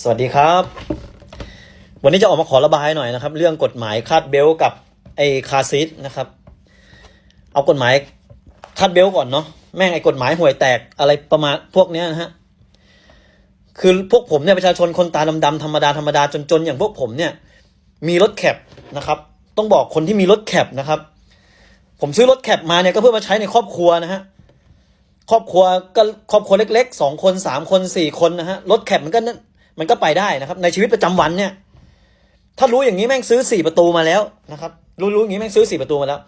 สวัสดีครับ วันนี้จะออกมาขอระบายหน่อยนะครับ เรื่องกฎหมายคาดเบลกับไอ้คาซีทนะครับ เอากฎหมายคาดเบลก่อนเนาะแม่งไอ้กฎหมายห่วยแตกอะไรประมาณพวกเนี้ยนะฮะคือพวกผมเนี่ยประชาชนคนตาดำๆธรรมดาธรรมดาจนๆอย่างพวกผมเนี่ย มีรถแคปนะครับ ต้องบอกคนที่มีรถแคปนะครับ ผมซื้อรถแคปมาเนี่ยก็เพื่อมาใช้ในครอบครัวนะฮะครอบครัวก็ครอบครัวเล็กๆสองคนสามคนสี่คนนะฮะรถแคปมันก็นั่น มันก็ไปได้นะครับ ในชีวิตประจำวันเนี่ย ถ้ารู้อย่างนี้แม่งซื้อสี่ประตูมาแล้วนะครับ รู้รู้อย่างนี้แม่งซื้อสี่ประตูมาแล้ว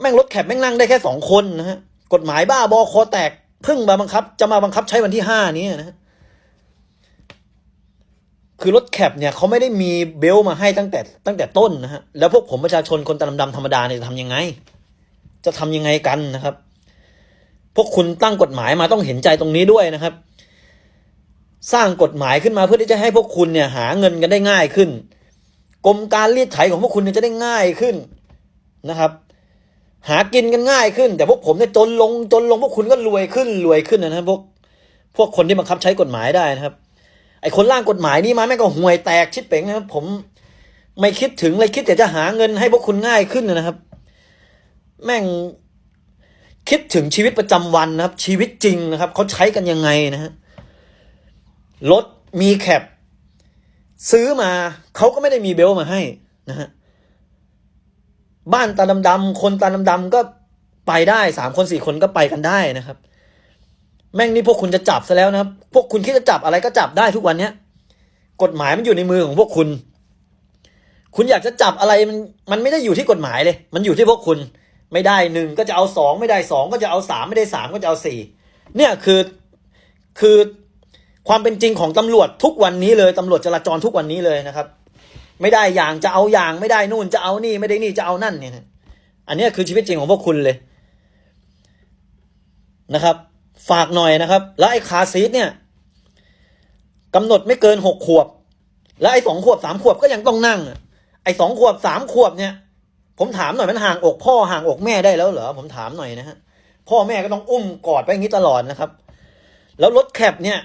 แม่งรถแคปแม่งนั่งได้แค่สองคนนะฮะกฎหมายบ้าบอคอแตกเพิ่งมาบังคับ จะมาบังคับใช้วันที่ห้านี้นะฮะคือรถแคปเนี่ยเขาไม่ได้มีเบลมาให้ตั้งแต่ตั้งแต่ต้นนะฮะแล้วพวกผมประชาชนคนตาดำๆธรรมดาเนี่ยจะทำยังไง จะทำยังไงกันนะครับ พวกคุณตั้งกฎหมายมาต้องเห็นใจตรงนี้ด้วยนะครับ สร้างกฎหมายขึ้นมาเพื่อที่จะให้พวกคุณเนี่ยหาเงินกันได้ง่ายขึ้น กรมการรีดไถของพวกคุณเนี่ยจะได้ง่ายขึ้นนะครับ หากินกันง่ายขึ้น แต่พวกผมเนี่ยจนลงจนลงพวกคุณก็รวยขึ้นรวยขึ้นนะครับพวกพวกคนที่บังคับใช้กฎหมายได้นะครับ ไอ้คนร่างกฎหมายนี่มาแม่งก็ห่วยแตกชิดเป๋งนะครับ ผมไม่คิดถึงเลยคิดแต่จะหาเงินให้พวกคุณง่ายขึ้นนะครับ แม่งคิดถึงชีวิตประจำวันนะครับ ชีวิตจริงนะครับเขาใช้กันยังไงนะฮะ รถมีแคปซื้อมาเขาก็ไม่ได้มีเบลมาให้นะฮะบ้านตาดำๆคนตาดำๆก็ไปได้สามคนสี่คนก็ไปกันได้นะครับ แม่งนี่พวกคุณจะจับซะแล้วนะครับพวกคุณคิดจะจับอะไรก็จับได้ทุกวันเนี้ยกฎหมายมันอยู่ในมือของพวกคุณ คุณอยากจะจับอะไรมันมันไม่ได้อยู่ที่กฎหมายเลย มันอยู่ที่พวกคุณ ไม่ได้หนึ่งก็จะเอาสองไม่ได้สองก็จะเอาสามไม่ได้สามก็จะเอาสี่เนี่ยคือคือ ความเป็นจริงของตำรวจทุกวันนี้เลยตำรวจจราจรทุกวันนี้เลยนะครับ ไม่ได้อย่างจะเอาอย่างไม่ได้นู่นจะเอานี่ไม่ได้นี่จะเอานั่นเนี่ยอันนี้คือชีวิตจริงของพวกคุณเลยนะครับ ฝากหน่อยนะครับ แล้วไอ้คาซีทเนี่ยกำหนดไม่เกินหกขวบ แล้วไอ้สองขวบสามขวบก็ยังต้องนั่ง ไอ้สองขวบสามขวบเนี่ย ผมถามหน่อยมันห่างอกพ่อห่างอกแม่ได้แล้วเหรอผมถามหน่อยนะฮะพ่อแม่ก็ต้องอุ้มกอดไปอย่างนี้ตลอดนะครับ แล้วรถแคปเนี่ย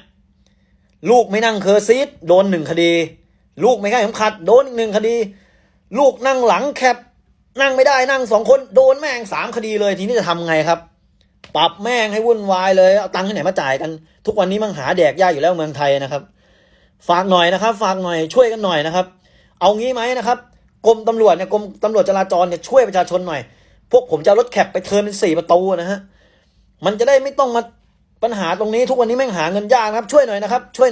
ลูกไม่นั่งเคอร์ซีทโดนหนึ่งคดี ลูกไม่ให้เข็มขัด โดนอีกหนึ่งคดี ลูกนั่งหลังแคปนั่งไม่ได้นั่งสองคนโดนแม่งสามคดีเลยทีนี้จะทำไงครับ ปรับแม่งให้วุ่นวายเลยเอาตังค์ที่ไหนมาจ่ายกัน ทุกวันนี้มันหาแดกยากอยู่แล้วเมืองไทยนะครับ ฝากหน่อยนะครับ ฝากหน่อยช่วยกันหน่อยนะครับ เอางี้ไหมนะครับกรมตำรวจเนี่ยกรมตำรวจจราจรเนี่ยช่วยประชาชนหน่อย พวกผมจะรถแคปไปเทิร์นเป็นสี่ประตูนะฮะมันจะได้ไม่ต้องมาปัญหาตรงนี้ทุกวันนี้แม่งหาเงินยากนะครับ ช่วยหน่อยนะครับช่วย